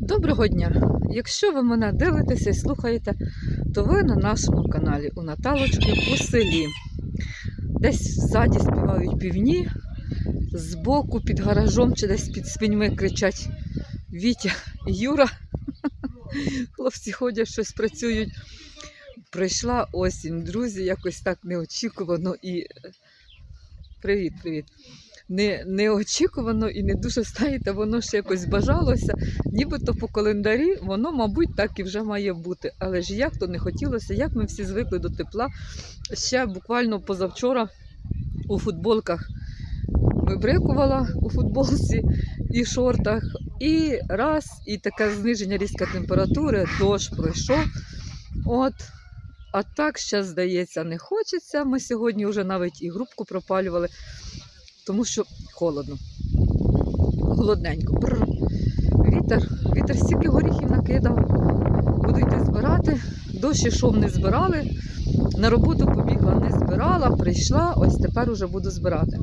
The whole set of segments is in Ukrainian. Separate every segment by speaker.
Speaker 1: Доброго дня! Якщо ви мене дивитеся і слухаєте, то ви на нашому каналі у Наталочки у селі. Десь ззаді співають півні, збоку під гаражом чи десь під свиньми кричать Вітя і Юра. Хлопці ходять, щось працюють. Прийшла осінь, друзі, якось так неочікувано і. Привіт, привіт! Не, неочікувано і не дуже знаєте, воно ще якось бажалося. Нібито по календарі воно, мабуть, так і вже має бути. Але ж як то не хотілося, як ми всі звикли до тепла. Ще буквально позавчора у футболках вибрикувала у футболці і шортах. І раз, і таке зниження різка температури, дощ пройшов. От. А так ще, здається, не хочеться. Ми сьогодні вже навіть і грубку пропалювали тому що холодно. Холодненько. Бррр. Вітер, вітер стільки горіхів накидав. Буду йти збирати. Дощ ішов не збирали. На роботу побігла, не збирала, прийшла, ось тепер уже буду збирати.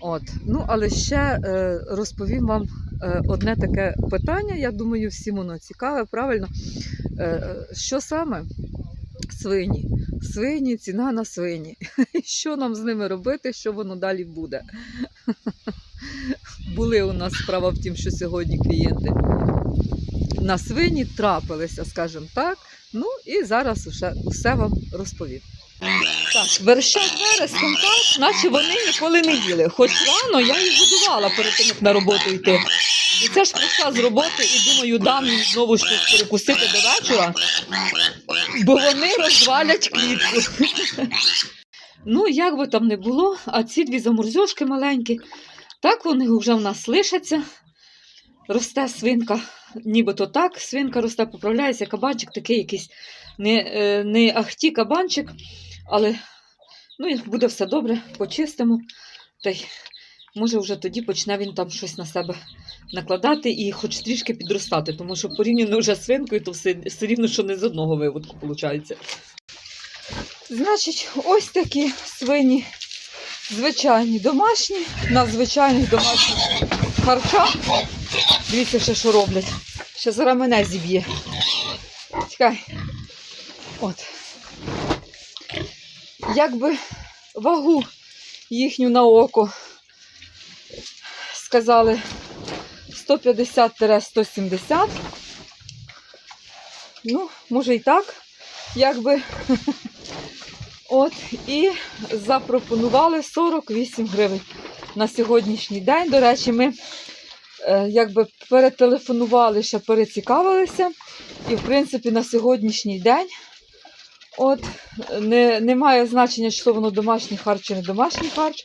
Speaker 1: От. Ну, але ще е, розповім вам е, одне таке питання. Я думаю, всім воно цікаве, правильно. Е, е, що саме? Свині. Свині, ціна на свині. Що нам з ними робити, що воно далі буде? Були у нас справа в тім, що сьогодні клієнти на свині трапилися, скажімо так. Ну і зараз усе, усе вам розповім. Так, верещать вереском так, наче вони ніколи не їли. Хоч рано я їх годувала перед тим, як на роботу йти. І це ж прийшла з роботи і думаю, дам їм знову щось перекусити до вечора, бо вони розвалять клітку. Ну, як би там не було, а ці дві заморзьошки маленькі, так вони вже в нас лишаться. Росте свинка, нібито так, свинка росте, поправляється, кабанчик такий якийсь не, е, не ахті кабанчик, але ну, і буде все добре, почистимо. Та й може вже тоді почне він там щось на себе накладати і хоч трішки підростати, тому що порівняно вже з свинкою, то все, все рівно, що не з одного виводку виходить. Значить, ось такі свині звичайні домашні, на звичайних домашніх харчах. Дивіться, ще що роблять. Ще зараз мене зіб'є. Чекай. От. Якби вагу їхню на око сказали 150-170. Ну, може і так, якби. От, і запропонували 48 гривень на сьогоднішній день. До речі, ми е, якби перетелефонували, ще перецікавилися. І, в принципі, на сьогоднішній день от, не, немає значення, що воно домашній харч чи не домашній харч.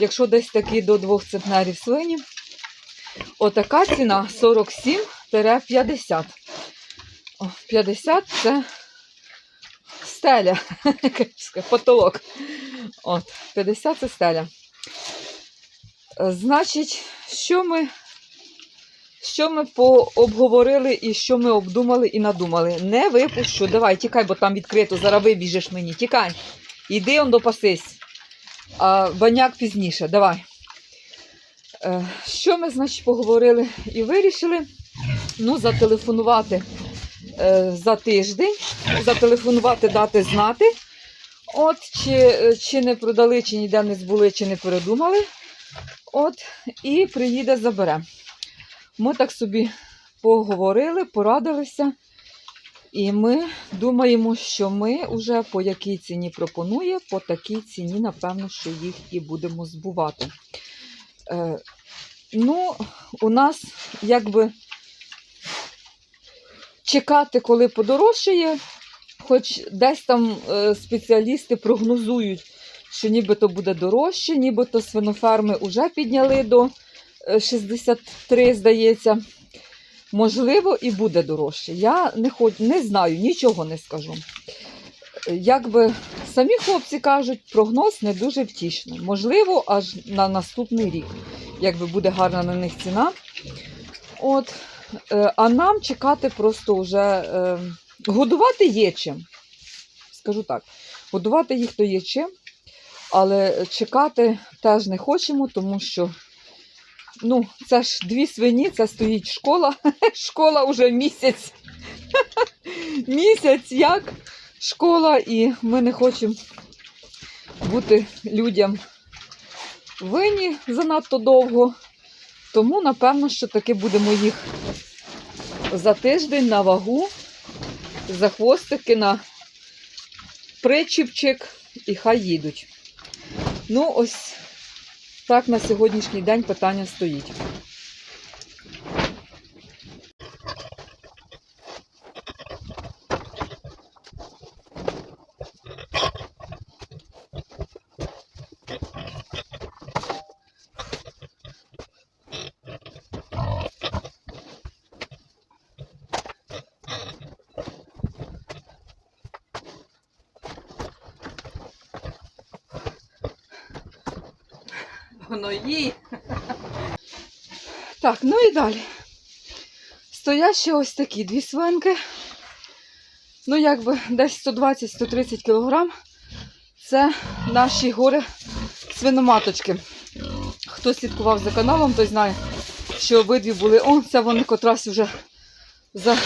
Speaker 1: Якщо десь такі до 2 центнерів свині, отака ціна 47-50. 50 це стеля, потолок. От, 50 це стеля. Значить, що ми, що ми пообговорили і що ми обдумали і надумали. Не випущу. Давай, тікай, бо там відкрито, зараз вибіжеш мені. Тікай. Іди он допасись. Баняк пізніше. Давай. Е, Що ми, значить, поговорили і вирішили? Ну, зателефонувати е, за тиждень, зателефонувати, дати знати. От, чи, чи не продали, чи ніде не збули, чи не передумали. От, і приїде, забере. Ми так собі поговорили, порадилися. І ми думаємо, що ми вже по якій ціні пропонує, по такій ціні, напевно, що їх і будемо збувати. Е, ну, у нас якби чекати, коли подорожчає, хоч десь там е, спеціалісти прогнозують, що нібито буде дорожче, нібито свиноферми вже підняли до 63, здається. Можливо, і буде дорожче. Я не хоч... не знаю, нічого не скажу. Якби самі хлопці кажуть, прогноз не дуже втішний. Можливо, аж на наступний рік, якби буде гарна на них ціна. От. Е, А нам чекати просто вже е, годувати є чим. Скажу так, годувати їх то є чим, але чекати теж не хочемо, тому що ну, це ж дві свині, це стоїть школа. Школа вже місяць. Місяць як школа, і ми не хочемо бути людям винні занадто довго. Тому, напевно, що таки будемо їх за тиждень на вагу, за хвостики на причіпчик і хай їдуть. Ну, ось так на сьогоднішній день питання стоїть. Воно їй. Так, ну і далі. Стоять ще ось такі дві свинки. Ну, якби десь 120-130 кілограм. Це наші гори свиноматочки. Хто слідкував за каналом, той знає, що обидві були. О, це вони котрась вже за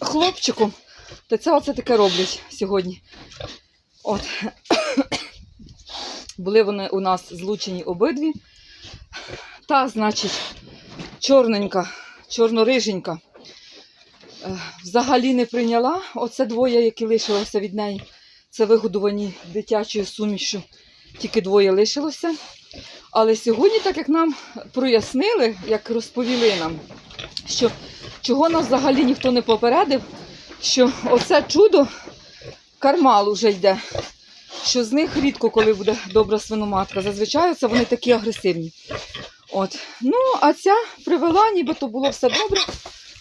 Speaker 1: хлопчиком. Та це оце таке роблять сьогодні. От. Були вони у нас злучені обидві. Та, значить, чорненька, чорнориженька. е, Взагалі не прийняла. Оце двоє, які лишилося від неї. Це вигодувані дитячою сумішю. Тільки двоє лишилося. Але сьогодні, так як нам прояснили, як розповіли нам, що чого нас взагалі ніхто не попередив, що оце чудо кармал уже йде що з них рідко коли буде добра свиноматка. Зазвичай це вони такі агресивні. От. Ну, а ця привела, нібито було все добре,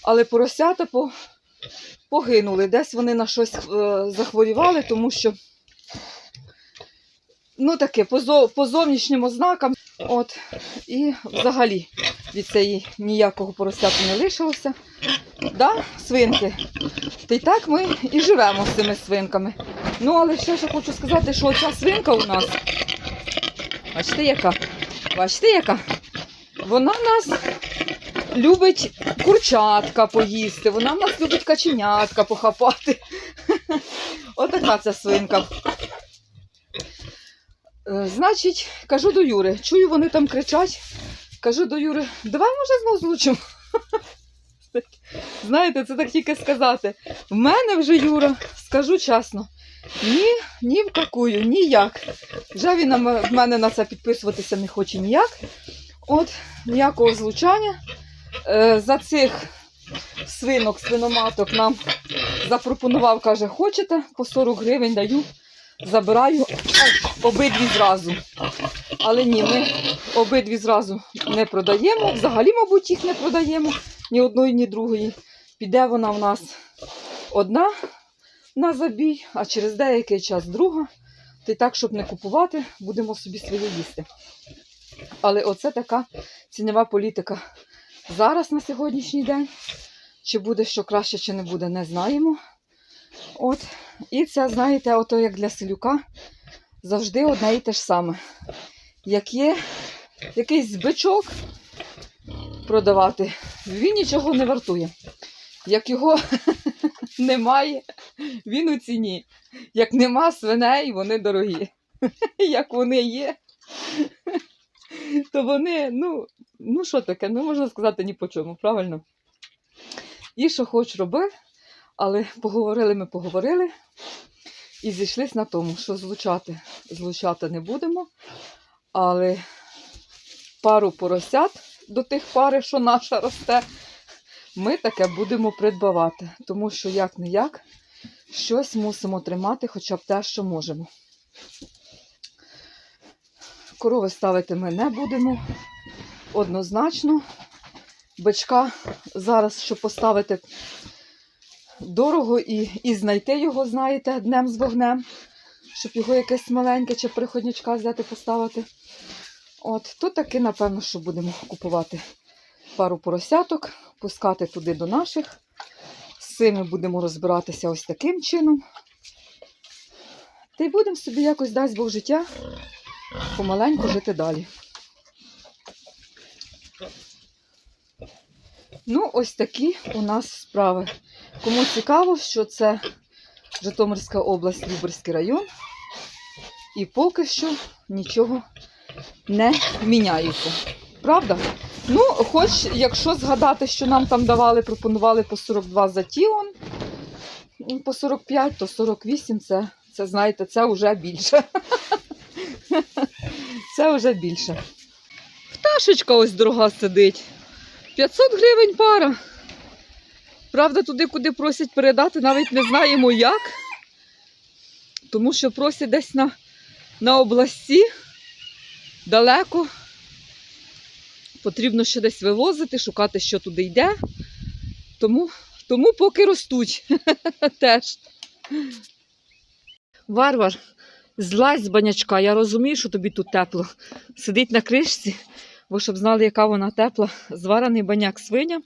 Speaker 1: але поросята по... погинули. Десь вони на щось е, захворівали, тому що ну таке, по, зо... по зовнішнім ознакам. От. І взагалі від цієї ніякого поросяту не лишилося. Да, свинки. Та й так ми і живемо з цими свинками. Ну, але ще ж хочу сказати, що ця свинка у нас, бачите, яка? Бачите, яка? Вона нас любить курчатка поїсти, вона в нас любить каченятка похапати. Отака ця свинка. Е, Значить, кажу до Юри, чую, вони там кричать. Кажу до Юри, давай може знов злучимо. Знаєте, це так тільки сказати. В мене вже Юра, скажу чесно, ні, ні в какую, ніяк. Вже він в мене на це підписуватися не хоче ніяк. От, ніякого злучання. Е, за цих свинок, свиноматок нам запропонував, каже, хочете, по 40 гривень даю, забираю Ай, обидві зразу. Але ні, ми обидві зразу не продаємо. Взагалі, мабуть, їх не продаємо ні одної, ні другої. Піде вона в нас одна на забій, а через деякий час друга. Та й так, щоб не купувати, будемо собі своє їсти. Але оце така цінова політика зараз на сьогоднішній день. Чи буде що краще, чи не буде, не знаємо. От. І це, знаєте, ото як для селюка завжди одне і те ж саме. Як є якийсь збичок продавати, він нічого не вартує. Як його немає, він у ціні. Як нема свиней, вони дорогі. Як вони є, то вони, ну, ну що таке, ну можна сказати ні по чому, правильно? І що хоч роби, але поговорили ми, поговорили. І зійшлись на тому, що злучати, злучати не будемо, але пару поросят до тих пари, що наша росте, ми таке будемо придбавати. Тому що як не як, щось мусимо тримати, хоча б те, що можемо. Корови ставити ми не будемо однозначно. Бичка зараз, щоб поставити дорого і, і знайти його, знаєте, днем з вогнем, щоб його якесь маленьке чи приходнячка взяти поставити. От, то таки, напевно, що будемо купувати пару поросяток, пускати туди до наших. З цими будемо розбиратися ось таким чином. Та й будемо собі якось дасть Бог життя помаленьку жити далі. Ну, ось такі у нас справи. Кому цікаво, що це Житомирська область, Люберський район. І поки що нічого не міняється. Правда? Ну, хоч, якщо згадати, що нам там давали, пропонували по 42 за Тіон, ну, по 45, то 48 це, це знаєте, це вже більше. Це вже більше. Пташечка ось дорога сидить. 500 гривень пара. Правда, туди, куди просять передати, навіть не знаємо як. Тому що просять десь на, на області далеко. Потрібно ще десь вивозити, шукати, що туди йде. Тому, тому поки ростуть теж. Варвар, злазь з банячка. Я розумію, що тобі тут тепло. Сидить на кришці, бо щоб знали, яка вона тепла. Зварений баняк свиням.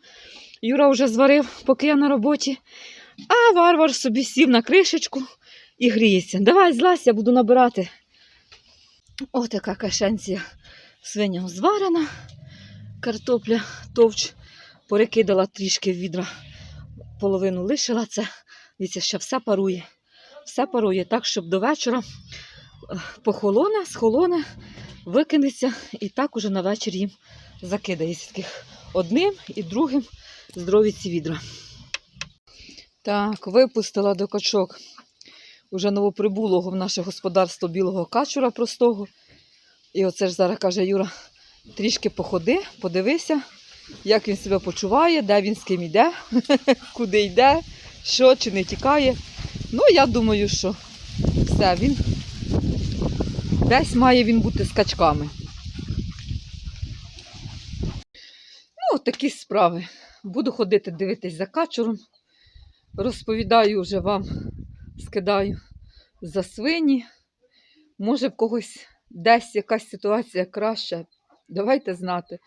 Speaker 1: Юра вже зварив, поки я на роботі. А варвар собі сів на кришечку і гріється. Давай, злазь, я буду набирати. Ось така кашенція свиням зварена. Картопля товч перекидала трішки відра, половину лишила це. Дивіться, ще все парує. Все парує так, щоб до вечора е, похолоне, схолоне, викинеться і так уже на вечір їм закидається. Таких одним і другим здорові ці відра. Так, випустила до качок уже новоприбулого в наше господарство білого качура простого. І оце ж зараз каже Юра, трішки походи, подивися, як він себе почуває, де він з ким йде, куди йде, що чи не тікає. Ну, я думаю, що все, він десь має він бути з качками. Ну, такі справи. Буду ходити дивитись за качуром. Розповідаю вже вам, скидаю за свині. Може, в когось десь якась ситуація краща. Давайте знати.